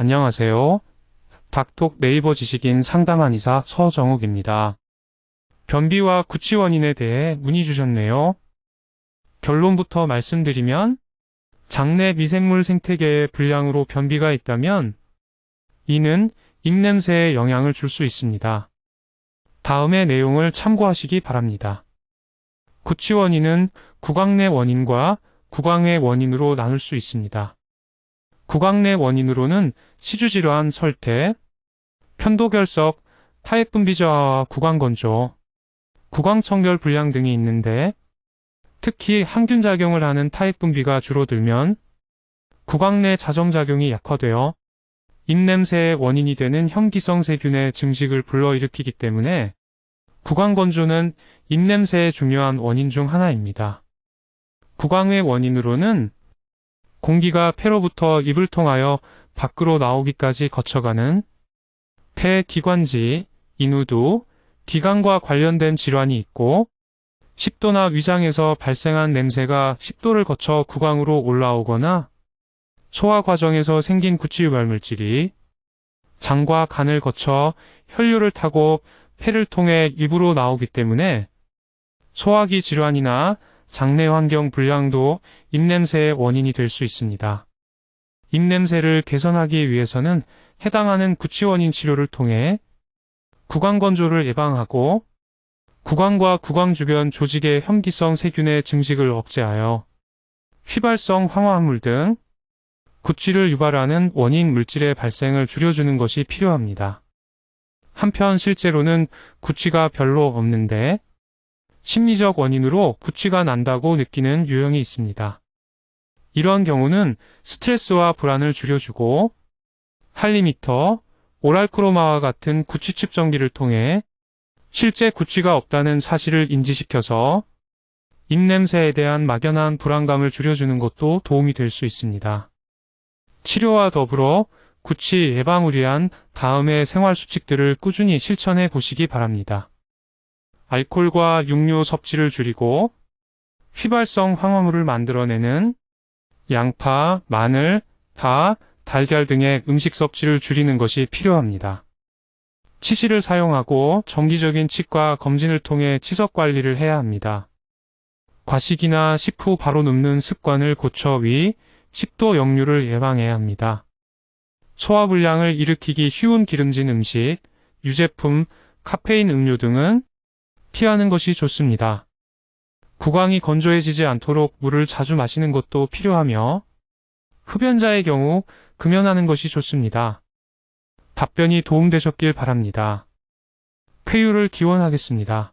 안녕하세요. 닥톡 네이버 지식인 상담한 의사 서정욱입니다. 변비와 구취 원인에 대해 문의 주셨네요. 결론부터 말씀드리면 장내 미생물 생태계의 불량으로 변비가 있다면 이는 입냄새에 영향을 줄 수 있습니다. 다음의 내용을 참고하시기 바랍니다. 구취 원인은 구강 내 원인과 구강의 원인으로 나눌 수 있습니다. 구강 내 원인으로는 시주질환 설태, 편도결석, 타액분비 저하와 구강건조, 구강청결 불량 등이 있는데 특히 항균 작용을 하는 타액분비가 줄어들면 구강 내 자정작용이 약화되어 입냄새의 원인이 되는 혐기성 세균의 증식을 불러일으키기 때문에 구강건조는 입냄새의 중요한 원인 중 하나입니다. 구강의 원인으로는 공기가 폐로부터 입을 통하여 밖으로 나오기까지 거쳐가는 폐 기관지, 인후두, 기관과 관련된 질환이 있고 식도나 위장에서 발생한 냄새가 식도를 거쳐 구강으로 올라오거나 소화 과정에서 생긴 구취 유발물질이 장과 간을 거쳐 혈류를 타고 폐를 통해 입으로 나오기 때문에 소화기 질환이나 장내 환경 불량도 입냄새의 원인이 될 수 있습니다. 입냄새를 개선하기 위해서는 해당하는 구취 원인 치료를 통해 구강 건조를 예방하고 구강과 구강 주변 조직의 혐기성 세균의 증식을 억제하여 휘발성 황화합물 등 구취를 유발하는 원인 물질의 발생을 줄여주는 것이 필요합니다. 한편 실제로는 구취가 별로 없는데 심리적 원인으로 구취가 난다고 느끼는 유형이 있습니다. 이러한 경우는 스트레스와 불안을 줄여주고 할리미터, 오랄크로마와 같은 구취 측정기를 통해 실제 구취가 없다는 사실을 인지시켜서 입냄새에 대한 막연한 불안감을 줄여주는 것도 도움이 될 수 있습니다. 치료와 더불어 구취 예방을 위한 다음의 생활 수칙들을 꾸준히 실천해 보시기 바랍니다. 알코올과 육류 섭취를 줄이고 휘발성 황화물을 만들어내는 양파, 마늘, 파, 달걀 등의 음식 섭취를 줄이는 것이 필요합니다. 치실을 사용하고 정기적인 치과 검진을 통해 치석 관리를 해야 합니다. 과식이나 식후 바로 눕는 습관을 고쳐 위, 식도 역류를 예방해야 합니다. 소화불량을 일으키기 쉬운 기름진 음식, 유제품, 카페인 음료 등은 피하는 것이 좋습니다. 구강이 건조해지지 않도록 물을 자주 마시는 것도 필요하며 흡연자의 경우 금연하는 것이 좋습니다. 답변이 도움되셨길 바랍니다. 쾌유를 기원하겠습니다.